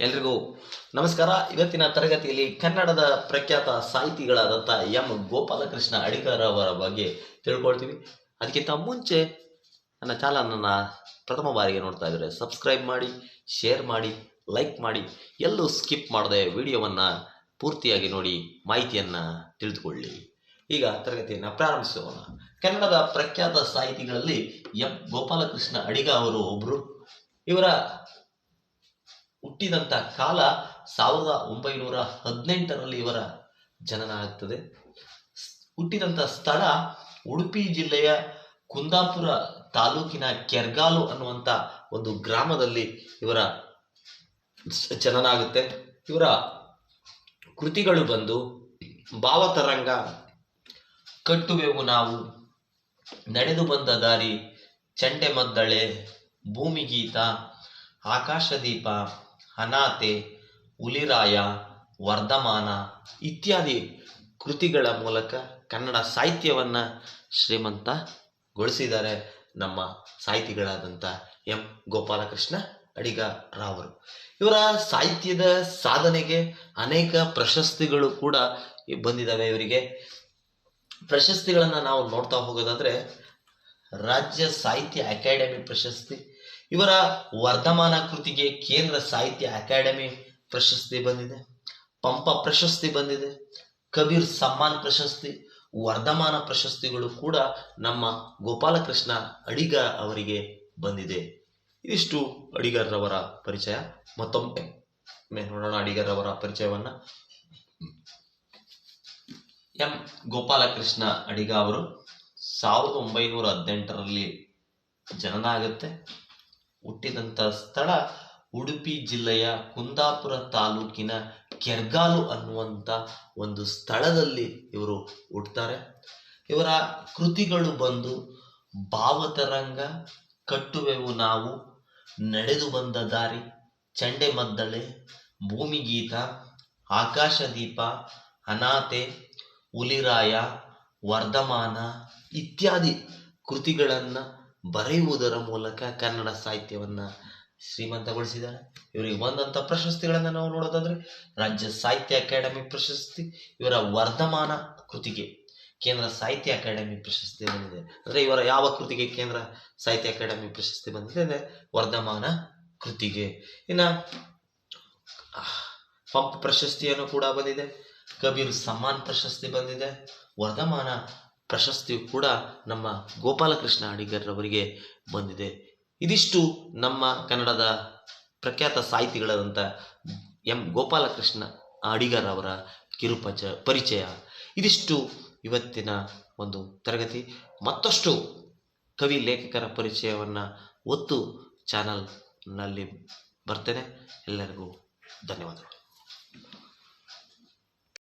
ಎಲ್ರಿಗೂ ನಮಸ್ಕಾರ. ಇವತ್ತಿನ ತರಗತಿಯಲ್ಲಿ ಕನ್ನಡದ ಪ್ರಖ್ಯಾತ ಸಾಹಿತಿಗಳಾದಂಥ ಎಂ. ಗೋಪಾಲಕೃಷ್ಣ ಅಡಿಗರ್ ಅವರ ಬಗ್ಗೆ ತಿಳ್ಕೊಳ್ತೀವಿ. ಅದಕ್ಕಿಂತ ಮುಂಚೆ ನನ್ನ ಚಾನಲನ್ನು ಪ್ರಥಮ ಬಾರಿಗೆ ನೋಡ್ತಾ ಇದ್ದರೆ ಸಬ್ಸ್ಕ್ರೈಬ್ ಮಾಡಿ, ಶೇರ್ ಮಾಡಿ, ಲೈಕ್ ಮಾಡಿ, ಎಲ್ಲೂ ಸ್ಕಿಪ್ ಮಾಡದೆ ವಿಡಿಯೋವನ್ನು ಪೂರ್ತಿಯಾಗಿ ನೋಡಿ ಮಾಹಿತಿಯನ್ನು ತಿಳಿದುಕೊಳ್ಳಿ. ಈಗ ತರಗತಿಯನ್ನು ಪ್ರಾರಂಭಿಸೋಣ. ಕನ್ನಡದ ಪ್ರಖ್ಯಾತ ಸಾಹಿತಿಗಳಲ್ಲಿ ಎಂ. ಗೋಪಾಲಕೃಷ್ಣ ಅಡಿಗ ಅವರು ಒಬ್ಬರು ಇವರ ಹುಟ್ಟಿದಂಥ ಕಾಲ ಸಾವಿರದ ಒಂಬೈನೂರ ಹದಿನೆಂಟರಲ್ಲಿ ಇವರ ಜನನ ಆಗ್ತದೆ. ಹುಟ್ಟಿದಂತ ಸ್ಥಳ ಉಡುಪಿ ಜಿಲ್ಲೆಯ ಕುಂದಾಪುರ ತಾಲೂಕಿನ ಕೆರ್ಗಾಲು ಅನ್ನುವಂಥ ಒಂದು ಗ್ರಾಮದಲ್ಲಿ ಇವರ ಜನನ ಆಗುತ್ತೆ. ಇವರ ಕೃತಿಗಳು ಬಂದು ಭಾವತರಂಗ ಕಟ್ಟುವೆವು ನಾವು, ನಡೆದು ಬಂದ ದಾರಿ, ಚಂಡೆ ಮದ್ದಳೆ ಭೂಮಿಗೀತ ಆಕಾಶದೀಪ ಅನಾತೆ ಉಲಿರಾಯ ವರ್ಧಮಾನ ಇತ್ಯಾದಿ ಕೃತಿಗಳ ಮೂಲಕ ಕನ್ನಡ ಸಾಹಿತ್ಯವನ್ನು ಶ್ರೀಮಂತಗೊಳಿಸಿದ್ದಾರೆ ನಮ್ಮ ಸಾಹಿತಿಗಳಾದಂಥ ಎಂ. ಗೋಪಾಲಕೃಷ್ಣ ಅಡಿಗ ರಾವರು ಇವರ ಸಾಹಿತ್ಯದ ಸಾಧನೆಗೆ ಅನೇಕ ಪ್ರಶಸ್ತಿಗಳು ಕೂಡ ಬಂದಿದ್ದಾವೆ ಇವರಿಗೆ. ಪ್ರಶಸ್ತಿಗಳನ್ನು ನಾವು ನೋಡ್ತಾ ಹೋಗೋದಾದರೆ ರಾಜ್ಯ ಸಾಹಿತ್ಯ ಅಕಾಡೆಮಿ ಪ್ರಶಸ್ತಿ ಇವರ ವರ್ಧಮಾನ ಕೃತಿಗೆ ಕೇಂದ್ರ ಸಾಹಿತ್ಯ ಅಕಾಡೆಮಿ ಪ್ರಶಸ್ತಿ ಬಂದಿದೆ. ಪಂಪ ಪ್ರಶಸ್ತಿ ಬಂದಿದೆ. ಕಬೀರ್ ಸಮ್ಮಾನ್ ಪ್ರಶಸ್ತಿ, ವರ್ಧಮಾನ ಪ್ರಶಸ್ತಿಗಳು ಕೂಡ ನಮ್ಮ ಗೋಪಾಲಕೃಷ್ಣ ಅಡಿಗ ಅವರಿಗೆ ಬಂದಿದೆ. ಇದಿಷ್ಟು ಅಡಿಗರವರ ಪರಿಚಯ. ಮತ್ತೊಮ್ಮೆ ನೋಡೋಣ ಅಡಿಗರವರ ಪರಿಚಯವನ್ನ. ಎಂ. ಗೋಪಾಲಕೃಷ್ಣ ಅಡಿಗ ಅವರು ಸಾವಿರದ ಒಂಬೈನೂರ ಹದಿನೆಂಟರಲ್ಲಿ ಜನನ ಆಗುತ್ತೆ ಹುಟ್ಟಿದಂಥ ಸ್ಥಳ ಉಡುಪಿ ಜಿಲ್ಲೆಯ ಕುಂದಾಪುರ ತಾಲೂಕಿನ ಕೆರ್ಗಾಲು ಅನ್ನುವಂಥ ಒಂದು ಸ್ಥಳದಲ್ಲಿ ಇವರು ಹುಟ್ಟುತ್ತಾರೆ ಇವರ ಕೃತಿಗಳು ಬಂದು ಭಾವತರಂಗ, ಕಟ್ಟುವೆವು ನಾವು, ನಡೆದು ಬಂದ ದಾರಿ, ಚಂಡೆ ಮದ್ದಳೆ, ಭೂಮಿಗೀತ, ಆಕಾಶದೀಪ ಅನಾಥೆ ಉಲಿರಾಯ ವರ್ಧಮಾನ ಇತ್ಯಾದಿ ಕೃತಿಗಳನ್ನು ಬರೆಯುವುದರ ಮೂಲಕ ಕನ್ನಡ ಸಾಹಿತ್ಯವನ್ನು ಶ್ರೀಮಂತಗೊಳಿಸಿದ್ದಾರೆ. ಇವರಿಗೆ ಬಂದಂಥ ಪ್ರಶಸ್ತಿಗಳನ್ನು ನಾವು ನೋಡೋದಾದರೆ ರಾಜ್ಯ ಸಾಹಿತ್ಯ ಅಕಾಡೆಮಿ ಪ್ರಶಸ್ತಿ, ಇವರ ವರ್ಧಮಾನ ಕೃತಿಗೆ ಕೇಂದ್ರ ಸಾಹಿತ್ಯ ಅಕಾಡೆಮಿ ಪ್ರಶಸ್ತಿ ಬಂದಿದೆ. ಅಂದರೆ ಇವರ ಯಾವ ಕೃತಿಗೆ ಕೇಂದ್ರ ಸಾಹಿತ್ಯ ಅಕಾಡೆಮಿ ಪ್ರಶಸ್ತಿ ಬಂದಿದೆ ಅಂದರೆ ವರ್ಧಮಾನ ಕೃತಿಗೆ. ಇನ್ನು ಪಂಪ್ ಪ್ರಶಸ್ತಿಯನ್ನು ಕೂಡ ಬಂದಿದೆ. ಕಬೀರ್ ಸಮ್ಮಾನ್ ಪ್ರಶಸ್ತಿ ಬಂದಿದೆ. ವರ್ಧಮಾನ ಪ್ರಶಸ್ತಿಯು ಕೂಡ ನಮ್ಮ ಗೋಪಾಲಕೃಷ್ಣ ಅಡಿಗರ್ರವರಿಗೆ ಬಂದಿದೆ. ಇದಿಷ್ಟು ನಮ್ಮ ಕನ್ನಡದ ಪ್ರಖ್ಯಾತ ಸಾಹಿತಿಗಳಾದಂಥ ಎಂ ಗೋಪಾಲಕೃಷ್ಣ ಅಡಿಗರವರ ಕಿರುಪಚ ಪರಿಚಯ. ಇದಿಷ್ಟು ಇವತ್ತಿನ ಒಂದು ತರಗತಿ. ಮತ್ತಷ್ಟು ಕವಿ ಲೇಖಕರ ಪರಿಚಯವನ್ನು ಒತ್ತು ಚಾನಲ್ನಲ್ಲಿ ಬರ್ತೇನೆ. ಎಲ್ಲರಿಗೂ ಧನ್ಯವಾದಗಳು.